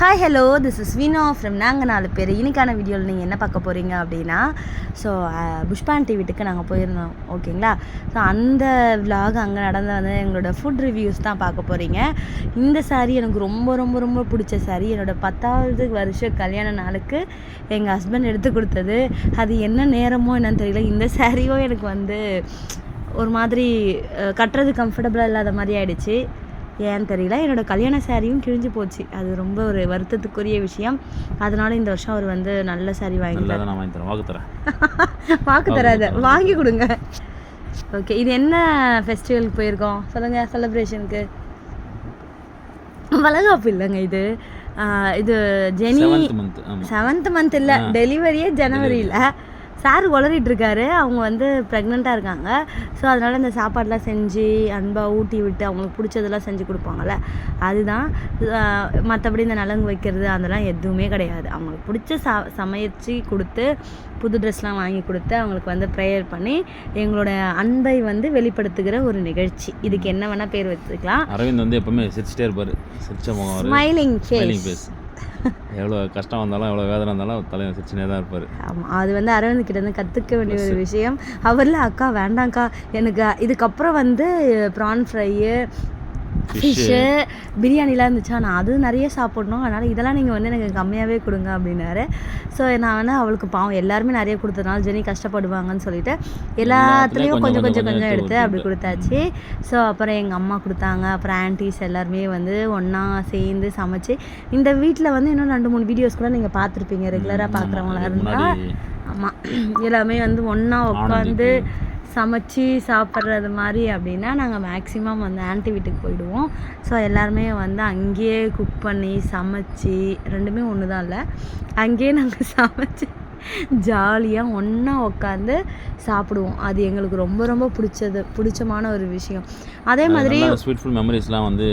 Hi hello this is Vino from நாங்கள் நாலு பேர் இன்றைக்கான வீடியோவில் நீங்கள் என்ன பார்க்க போகிறீங்க அப்படின்னா ஸோ புஷ்பாண்டி uh, வீட்டுக்கு நாங்கள் போயிருந்தோம் ஓகேங்களா? ஸோ அந்த விலாக் அங்கே நடந்த வந்து எங்களோட ஃபுட் ரிவ்யூஸ் தான் பார்க்க போகிறீங்க இந்த saree எனக்கு ரொம்ப ரொம்ப ரொம்ப பிடிச்ச saree. என்னோட பத்தாவது வருஷ கல்யாண நாளுக்கு எங்கள் ஹஸ்பண்ட் எடுத்து கொடுத்தது. அது என்ன நேரமோ என்னன்னு தெரியல. இந்த சாரியும் எனக்கு வந்து ஒரு மாதிரி uh, கட்டுறது கம்ஃபர்டபுளாக இல்லாத மாதிரி ஆயிடுச்சு. ஏன்னு தெரியல. என்னோட கல்யாண சாரியும் கிழிஞ்சு போச்சு. அது ரொம்ப ஒரு வருத்தத்துக்குரிய விஷயம். அதனால இந்த வருஷம் அவர் வந்து நல்ல சாரி வாங்கி தரேன். வாக்கு தரேன். வாக்கு தராத. வாங்கி கொடுங்க. ஓகே இது என்ன ஃபெஸ்டிவலுக்கு போயிருக்கோம்? சொல்லுங்க செலிப்ரேஷனுக்கு வளகாப்பு இல்லைங்க இது. இது ஜெனி செவன்த் மந்த் இல்லை. டெலிவரியே ஜனவரியில். சார் உளறிட்டு இருக்காரு. அவங்க வந்து ப்ரெக்னெண்ட்டாக இருக்காங்க. ஸோ அதனால் இந்த சாப்பாடெலாம் செஞ்சு அன்பாக ஊட்டி விட்டு அவங்களுக்கு பிடிச்சதெல்லாம் செஞ்சு கொடுப்பாங்கல்ல. அதுதான் மற்றபடி இந்த நலங்கு வைக்கிறது அதெல்லாம் எதுவுமே கிடையாது. அவங்களுக்கு பிடிச்ச ச சமைச்சு கொடுத்து புது ட்ரெஸ்லாம் வாங்கி கொடுத்து அவங்களுக்கு வந்து ப்ரேயர் பண்ணி எங்களோட அன்பை வந்து வெளிப்படுத்துகிற ஒரு நிகழ்ச்சி. இதுக்கு என்ன வேணால் பேர் வச்சுக்கலாம். அரவிந்த் வந்து எப்பவுமே சிரிச்சிட்டே இருப்பார். சிரிச்ச முகம் அவர் ஸ்மைலிங் ஃபேஸ் எவ்வளோ கஷ்டம் வந்தாலும் எவ்வளோ வேதனை இருந்தாலும் தலைவர் சிரிச்சுனே தான் இருப்பார். ஆமாம் அது வந்து அரவிந்த் கிட்ட இருந்து கற்றுக்க வேண்டிய ஒரு விஷயம். அவரில் அக்கா வேண்டாங்க்கா எனக்கு இதுக்கப்புறம் வந்து ப்ரான் ஃப்ரையு ஃபிஷ்ஷு பிரியாணிலாம் இருந்துச்சா? நான் அது நிறைய சாப்பிடணும். அதனால் இதெல்லாம் நீங்கள் வந்து எனக்கு கம்மியாகவே கொடுங்க அப்படின்னாரு. ஸோ நான் வந்து அவளுக்கு பாவம் எல்லாருமே நிறைய கொடுத்ததுனால ஜெனி கஷ்டப்படுவாங்கன்னு சொல்லிட்டு எல்லாத்துலேயும் கொஞ்சம் கொஞ்சம் கொஞ்சம் எடுத்து அப்படி கொடுத்தாச்சு. ஸோ அப்புறம் எங்கள் அம்மா கொடுத்தாங்க. அப்புறம் ஆன்டிஸ் எல்லாருமே வந்து ஒன்றா சேர்ந்து சமைச்சு இந்த வீட்டில் வந்து இன்னும் ரெண்டு மூணு வீடியோஸ் கூட நீங்கள் பார்த்துருப்பீங்க. ரெகுலராக பார்க்குறவங்களா இருந்தால் ஆமாம் எல்லாமே வந்து ஒன்றா உட்காந்து சமைச்சு சாப்பிட்றது மாதிரி அப்படின்னா நாங்கள் மேக்ஸிமம் வந்து ஆன்ட்டி வீட்டுக்கு போயிடுவோம். ஸோ எல்லாருமே வந்து அங்கேயே குக் பண்ணி சமைச்சு ரெண்டுமே ஒன்று தான் இல்லை. அங்கேயே நாங்கள் சமைச்சு ஜாலியாக ஒன்றா உட்காந்து சாப்பிடுவோம். அது எங்களுக்கு ரொம்ப ரொம்ப பிடிச்சது பிடிச்சமான ஒரு விஷயம். அதே மாதிரி வந்து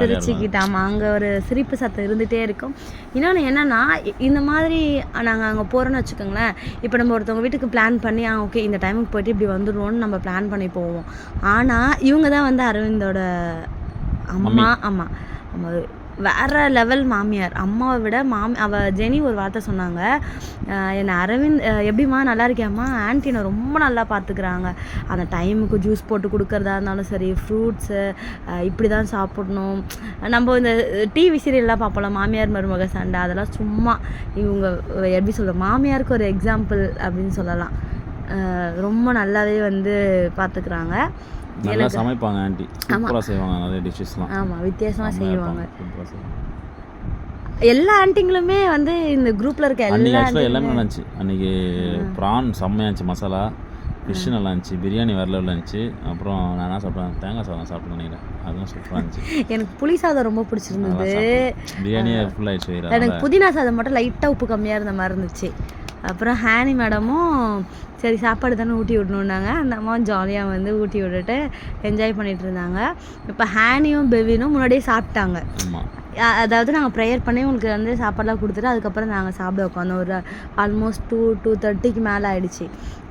சிரிச்சுக்கிட்டாமா அங்கே ஒரு சிரிப்பு சத்தம் இருந்துகிட்டே இருக்கும். இன்னொன்று என்னென்னா இந்த மாதிரி நாங்கள் அங்கே போகிறோன்னு வச்சுக்கோங்களேன். இப்போ நம்ம ஒருத்தவங்க வீட்டுக்கு பிளான் பண்ணி ஆ ஓகே இந்த டைமுக்கு போயிட்டு இப்படி வந்துடுவோம்னு நம்ம பிளான் பண்ணி போவோம். ஆனால் இவங்க தான் வந்து அரவிந்தோட அம்மா ஆமாம் ஆமாம் வேறு லெவல் மாமியார். அம்மாவை விட மாமி அவ ஜெனி ஒரு வார்த்தை சொன்னாங்க. என்னை அரவிந்த் எப்படிம்மா? நல்லா இருக்கியாம்மா? ஆன்ட்டி என்னை ரொம்ப நல்லா பார்த்துக்கிறாங்க. அந்த டைமுக்கு ஜூஸ் போட்டு கொடுக்கறதா இருந்தாலும் சரி ஃப்ரூட்ஸு இப்படி தான் சாப்பிடணும். நம்ம இந்த டிவி சீரியல்லாம் பார்ப்போம்ல மாமியார் மருமக சண்டை அதெல்லாம் சும்மா இவங்க எப்படி சொல்ல மாமியாருக்கு ஒரு எக்ஸாம்பிள் அப்படின்னு சொல்லலாம். ரொம்ப நல்லாவே வந்து பார்த்துக்கிறாங்க. நல்லா சமைப்பாங்க ஆண்டி. சூப்பராக செய்வாங்க நிறைய டிஷ்ஷஸ்லாம் ஆமாம் வித்தியாசமாக செய்வாங்க. சூப்பராக செய்வாங்க. எல்லா ஆண்டிங்களுமே வந்து இந்த குரூப்ல இருக்க எல்லா எல்லாமே நல்லா இருந்துச்சு அன்றைக்கி ப்ரான் செம்மையாக இருந்துச்சு மசாலா ஃபிஷ் நல்லா இருந்துச்சு பிரியாணி லெவலில் இருந்துச்சு. அப்புறம் நான் என்ன சாப்பிட்டேன்? தேங்காய் சாதம் சாப்பிட்டேன் நினைக்கிறேன். அதுவும் சூப்பராக இருந்துச்சு. எனக்கு புளி சாதம் ரொம்ப பிடிச்சிருந்தது. பிரியாணியே ஃபுல் ஆயிடுச்சு வயிறு எனக்கு புதினா சாதம் மட்டும் லைட்டாக உப்பு கம்மியாக இருந்த மாதிரி இருந்துச்சு. அப்புறம் ஹேனி மேடமும் சரி சாப்பாடு தானே ஊட்டி விடணுன்னாங்க அந்த அம்மாவும் ஜாலியாக வந்து ஊட்டி விட்டுட்டு என்ஜாய் பண்ணிட்டு இருந்தாங்க. இப்போ ஹேனியும் பெவினும் முன்னாடியே சாப்பிட்டாங்க. அதாவது நாங்கள் ப்ரேயர் பண்ணி உங்களுக்கு வந்து சாப்பாடெலாம் கொடுத்துட்டு அதுக்கப்புறம் நாங்கள் சாப்பிட உட்காந்தோம் ஒரு ஆல்மோஸ்ட் டூ டூ தேர்ட்டிக்கு மேலே ஆயிடுச்சு.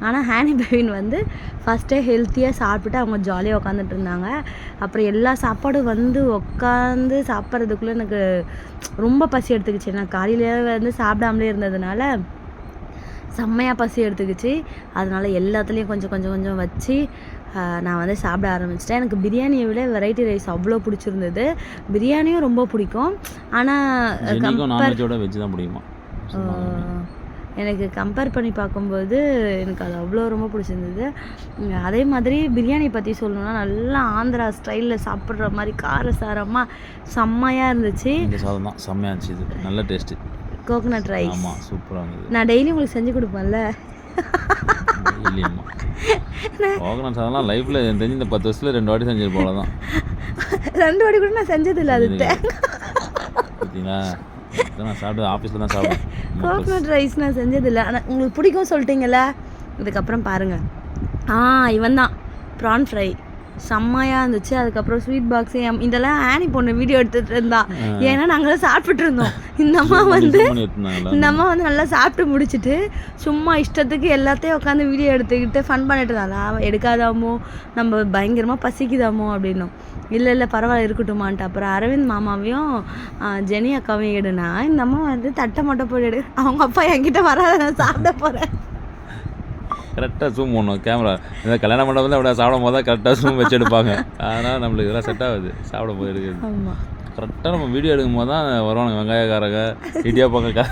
ஆனால் ஹேனி பெவின் வந்து ஃபஸ்ட்டே ஹெல்த்தியாக சாப்பிட்டுட்டு அவங்க ஜாலியாக உட்காந்துட்டு இருந்தாங்க. அப்புறம் எல்லா சாப்பாடும் வந்து உட்காந்து சாப்பிட்றதுக்குள்ளே எனக்கு ரொம்ப பசி எடுத்துக்கிச்சு. நான் காலையிலே வந்து சாப்பிடாமலே இருந்ததுனால செம்மையாக பசி எடுத்துக்கிச்சு. அதனால எல்லாத்துலேயும் கொஞ்சம் கொஞ்சம் கொஞ்சம் வச்சு நான் வந்து சாப்பிட ஆரம்பிச்சிட்டேன். எனக்கு பிரியாணியை விட வெரைட்டி ரைஸ் அவ்வளோ பிடிச்சிருந்தது. பிரியாணியும் ரொம்ப பிடிக்கும். ஆனால் ஜெனிக்கும் நான்வெஜ்ஜோட வெஜ் தான் பிடிக்குமா? ஆஹ், எனக்கு கம்பேர் பண்ணி பார்க்கும்போது எனக்கு அது அவ்வளோ ரொம்ப பிடிச்சிருந்தது. அதே மாதிரி பிரியாணி பற்றி சொல்லணும்னா நல்லா ஆந்திரா ஸ்டைலில் சாப்பிட்ற மாதிரி காரசாரமாக செம்மையாக இருந்துச்சு. செம்மையாக இருந்துச்சு இது. நல்ல டேஸ்ட்டு கோகனட் ரைஸ் ஆமாம் சூப்பராக இருந்தது. நான் டெய்லி உங்களுக்கு செஞ்சு கொடுப்பேன்ல. இல்லையம்மா கோகனட் சாதம்லாம் லைஃப்பில் தெரிஞ்சு இந்த பத்து வருஷத்தில் ரெண்டு வாட்டி செஞ்சிருப்போம் அவ்வளோதான் ரெண்டு வாட்டி கூட நான் செஞ்சதில்லை அது பார்த்தீங்களா நான் சாப்பிட்டு ஆஃபீஸில் தான் சாப்பிடுவேன். கோகனட் ரைஸ் நான் செஞ்சதில்லை. ஆனால் உங்களுக்கு பிடிக்கும் சொல்லிட்டீங்கல்ல? இதுக்கப்புறம் பாருங்கள் ஆ இவன் தான் ப்ரான் ஃப்ரை செம்மையாக இருந்துச்சு. அதுக்கப்புறம் ஸ்வீட் பாக்ஸு இதெல்லாம் ஆனி பொண்ணு வீடியோ எடுத்துகிட்டு இருந்தா. ஏன்னா நாங்களாம் சாப்பிட்டுட்டு இருந்தோம். இந்த அம்மா வந்து இந்த அம்மா வந்து நல்லா சாப்பிட்டு முடிச்சிட்டு சும்மா இஷ்டத்துக்கு எல்லாத்தையும் உட்காந்து வீடியோ எடுத்துக்கிட்டு ஃபன் பண்ணிட்டு இருந்தாளா எடுக்காதாமோ? நம்ம பயங்கரமாக பசிக்குதாமோ அப்படின்னும். இல்லை இல்லை பரவாயில்ல இருக்கட்டுமான்ட்டு. அப்புறம் அரவிந்த் மாமாவையும் ஜெனி அக்காவையும் எடுனா இந்த அம்மா வந்து தட்டை மட்டும் போய் எடு. அவங்க அப்பா என்கிட்ட வராத நான் சாப்பிட போகிறேன் கரெக்டாக ஜூம் பண்ணணும் கேமரா இந்த கல்யாண மண்டபத்தில் அப்படியே சாப்பிடும் போது தான் கரெக்டாக ஜூம் வச்சு எடுப்பாங்க. அதனால் நம்மளுக்கு இதெல்லாம் செட் ஆகுது. எடுக்குது ஆமாம் கரெக்டாக நம்ம வீடியோ எடுக்கும் போது தான் வருவானுங்க வெங்காயக்காரங்க இடியாப்பாங்க க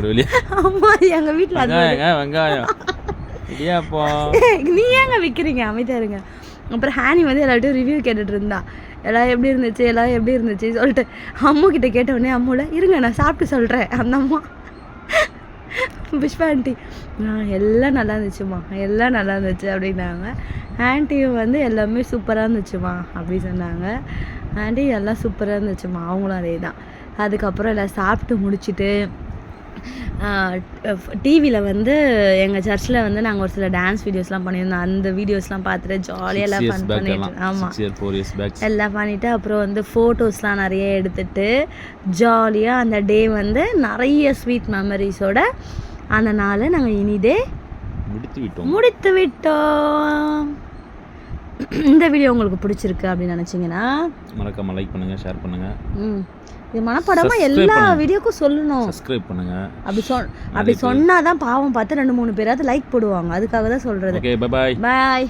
ஒரு வெளியே. எங்கள் வீட்டில் வெங்காயங்க வெங்காயம் இடியாப்பம். நீ ஏங்க விற்கிறீங்க அமைதியா இருங்க. அப்புறம் ஹானி வந்து எல்லார்ட்டையும் ரிவ்யூ கேட்டுட்டு இருந்தா. எல்லாம் எப்படி இருந்துச்சு? எல்லாம் எப்படி இருந்துச்சு? சொல்லிட்டு அம்மு கிட்ட கேட்ட உடனே அம்முல இருங்க நான் சாப்பிட்டு சொல்கிறேன் அந்த அம்மா புஷ்பா ஆண்டி எல்லாம் நல்லா இருந்துச்சுமா எல்லாம் நல்லா இருந்துச்சு அப்படின்னாங்க. ஆண்டியும் வந்து எல்லாமே சூப்பராக இருந்துச்சுமா அப்படி சொன்னாங்க. ஆண்டி எல்லாம் சூப்பராக இருந்துச்சுமா அவங்களும் அதே தான் அதுக்கப்புறம் எல்லாம் சாப்பிட்டு முடிச்சிட்டு டிவியில் வந்து எங்கள் சர்ச்சில் வந்து நாங்கள் ஒரு சில டான்ஸ் வீடியோஸ்லாம் பண்ணியிருந்தோம். அந்த வீடியோஸ்லாம் பார்த்துட்டு ஜாலியாக எல்லாம் ஃபன் பண்ணிட்டு ஆமாம் எல்லாம் பண்ணிவிட்டு அப்புறம் வந்து ஃபோட்டோஸ்லாம் நிறைய எடுத்துட்டு ஜாலியாக அந்த டே வந்து நிறைய ஸ்வீட் மெமரிஸோட அந்த நாளை நாங்கள் இனிதே முடித்து விட்டோம். முடித்து விட்டோம். இந்த வீடியோ உங்களுக்கு பிடிச்சிருக்கு அப்படின்னு நினச்சிங்கன்னா மறக்காம லைக் பண்ணுங்க ஷேர் பண்ணுங்க. ம் இது மனப்படமாக எல்லா. வீடியோக்கும் சொல்லணும். சப்ஸ்கிரைப் பண்ணுங்க. அப்படி சொல் அப்படி சொன்னாதான் பாவம் பார்த்து ரெண்டு மூணு பேராவது லைக் போடுவாங்க. அதுக்காக தான் சொல்கிறது ஓகே பாய் பாய்